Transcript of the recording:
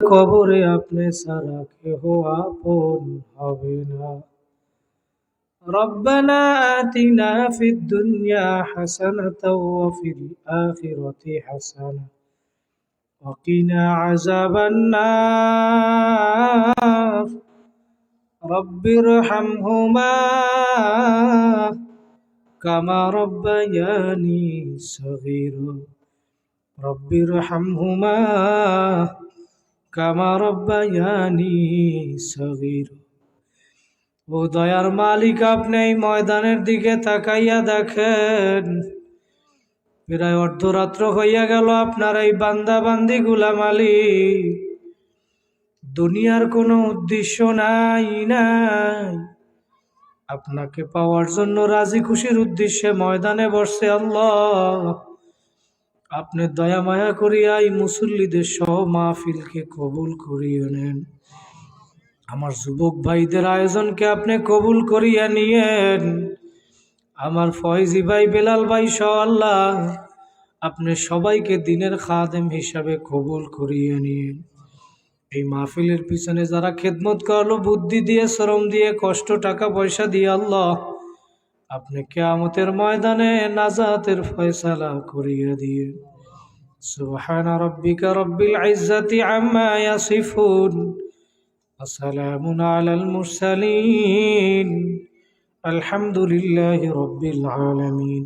কবরে আপনি ছাড়া কেহ আপন হবে না ربنا آتنا في الدنيا حسنة وفي الآخرة حسنة وقنا عذاب النار رب ارحمهما كما ربياني صغيرا رب ارحمهما কামা রব্বায়ানি সগির। ও দয়ার মালিক, আপনি ময়দানের দিকে তাকাইয়া দেখেন। প্রায় অর্ধরাত্র হইয়া গেল, আপনার এই বান্দা বান্দি গুলা মালিক দুনিয়ার কোনো উদ্দেশ্য নাই নাই। আপনাকে পাওয়ার জন্য রাজি খুশির উদ্দেশ্যে ময়দানে বসছে আল্লাহ। আপনি দয়া মায়া করিয়াই মুসল্লিদের সহ মাহফিলকে কবুল করিয়ে নেন। আমার যুবক ভাইদের আয়োজনকে আপনি কবুল করিয়া নিয়েন। আমার ফয়জি ভাই, বেলাল ভাই সহ আল্লাহ, আপনি সবাইকে দিনের খাদেম হিসাবে কবুল করিয়ে নিয়েন এই মাহফিলের পিছনে যারা খেদমত করল, বুদ্ধি দিয়ে, শ্রম দিয়ে, কষ্ট, টাকা পয়সা দিয়ে আল্লাহ আপনি কেয়ামতের ময়দানে নাজাতের ফয়সালা করিয়ে দিয়ে সুবহান রব্বিকা রব্বিল ইজ্জাতি আম্মা ইয়াসিফুন وسلام على المرسلين الحمد لله رب العالمين